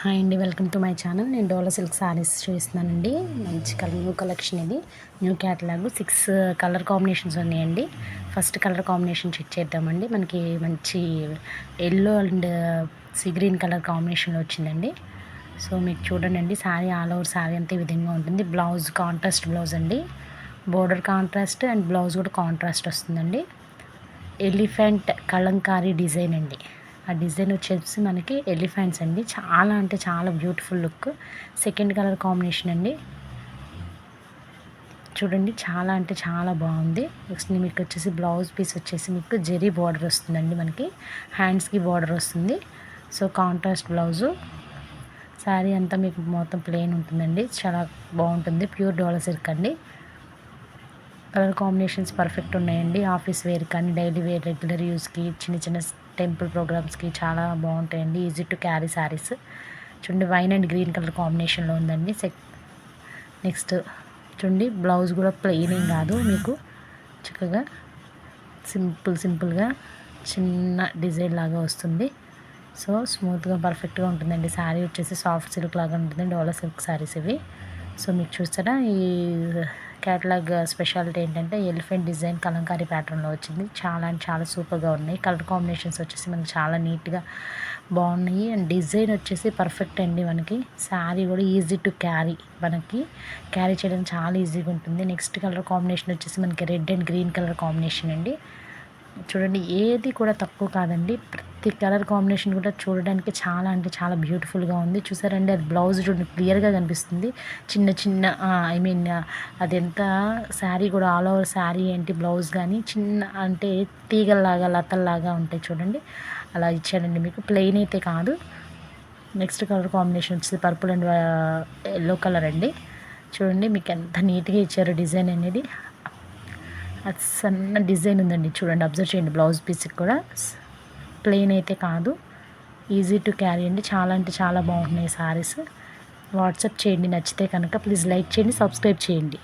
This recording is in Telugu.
హాయ్ అండి వెల్కమ్ టు మై ఛానల్. నేను డోలా సిల్క్ శారీస్ చూస్తున్నానండి మంచి కలర్ న్యూ కలెక్షన్ ఇది. New catalogue. Six colour combinations ఉన్నాయండి. ఫస్ట్ కలర్ కాంబినేషన్ చెక్ చేద్దామండి. మనకి మంచి yellow and sea green colour కాంబినేషన్లో వచ్చిందండి. సో మీకు చూడండి అండి శారీ ఆల్ ఓవర్ శారీ అంతా ఈ విధంగా ఉంటుంది. బ్లౌజ్ కాంట్రాస్ట్ బ్లౌజ్ అండి. బోర్డర్ కాంట్రాస్ట్ అండ్ బ్లౌజ్ కూడా కాంట్రాస్ట్ వస్తుందండి. ఎలిఫెంట్ కలంకారీ డిజైన్ అండి. ఆ డిజైన్ వచ్చేసి మనకి ఎలిఫెంట్స్ అండి. చాలా అంటే చాలా beautiful look. Second colour combination అండి. చూడండి చాలా అంటే చాలా బాగుంది. నెక్స్ట్ మీకు వచ్చేసి బ్లౌజ్ పీస్ వచ్చేసి మీకు జెరీ బార్డర్ వస్తుందండి మనకి. హ్యాండ్స్కి బార్డర్ వస్తుంది. So contrast blouse. శారీ అంతా మీకు మొత్తం ప్లెయిన్ ఉంటుందండి. చాలా బాగుంటుంది. ప్యూర్ డోలా సిల్క్ అండి. కలర్ కాంబినేషన్స్ పర్ఫెక్ట్ ఉన్నాయండి. ఆఫీస్ వేర్ కానీ డైలీ వేర్ రెగ్యులర్ యూస్కి చిన్న చిన్న టెంపుల్ ప్రోగ్రామ్స్కి చాలా బాగుంటాయండి. ఈజీ టు క్యారీ శారీస్ చూడండి వైన్ అండ్ గ్రీన్ కలర్ కాంబినేషన్లో ఉందండి. సెక్ నెక్స్ట్ చూడండి బ్లౌజ్ కూడా ప్లెయిన్ ఏం కాదు. మీకు చక్కగా సింపుల్ సింపుల్గా చిన్న డిజైన్ లాగా వస్తుంది. సో స్మూత్గా పర్ఫెక్ట్గా ఉంటుందండి. శారీ వచ్చేసి సాఫ్ట్ సిల్క్ లాగా ఉంటుంది డోలా సిల్క్ శారీస్ ఇవి. సో మీకు చూస్తారా? ఈ క్యాటలాగ్ స్పెషాలిటీ uh, ఏంటంటే ఎలిఫెంట్ డిజైన్ కలంకారీ ప్యాటర్న్లో వచ్చింది. చాలా అంటే చాలా సూపర్గా ఉన్నాయి. కలర్ కాంబినేషన్స్ వచ్చేసి మనకి చాలా నీట్గా బాగున్నాయి. అండ్ డిజైన్ వచ్చేసి పర్ఫెక్ట్ అండి మనకి. శారీ కూడా ఈజీ టు క్యారీ మనకి. క్యారీ చేయడం చాలా ఈజీగా ఉంటుంది. నెక్స్ట్ కలర్ కాంబినేషన్ వచ్చేసి మనకి red and green colour combination అండి. చూడండి ఏది కూడా తక్కువ కాదండి. ప్రతి కలర్ కాంబినేషన్ కూడా చూడడానికి చాలా అంటే చాలా బ్యూటిఫుల్గా ఉంది. చూసారండి? అది బ్లౌజ్ చూడండి క్లియర్గా కనిపిస్తుంది. చిన్న చిన్న ఐ మీన్ అది ఎంత శారీ కూడా ఆల్ ఓవర్ శారీ ఏంటి బ్లౌజ్ కానీ చిన్న అంటే తీగల్లాగా లతల్లాగా ఉంటాయి చూడండి. అలా ఇచ్చాడండి మీకు. ప్లెయిన్ అయితే కాదు. నెక్స్ట్ కలర్ కాంబినేషన్ వచ్చేసి పర్పుల్ అండ్ ఎల్లో కలర్ అండి. చూడండి మీకు ఎంత నీట్గా ఇచ్చారు డిజైన్ అనేది. అది సన్న డిజైన్ ఉందండి. చూడండి అబ్జర్వ్ చేయండి బ్లౌజ్ పీస్కి కూడా. ప్లెయిన్ అయితే కాదు. ఈజీ టు క్యారీ అండి. చాలా అంటే చాలా బాగుంటున్నాయి సారీస్. వాట్సాప్ చేయండి నచ్చితే కనుక ప్లీజ్ లైక్ చేయండి సబ్స్క్రైబ్ చేయండి.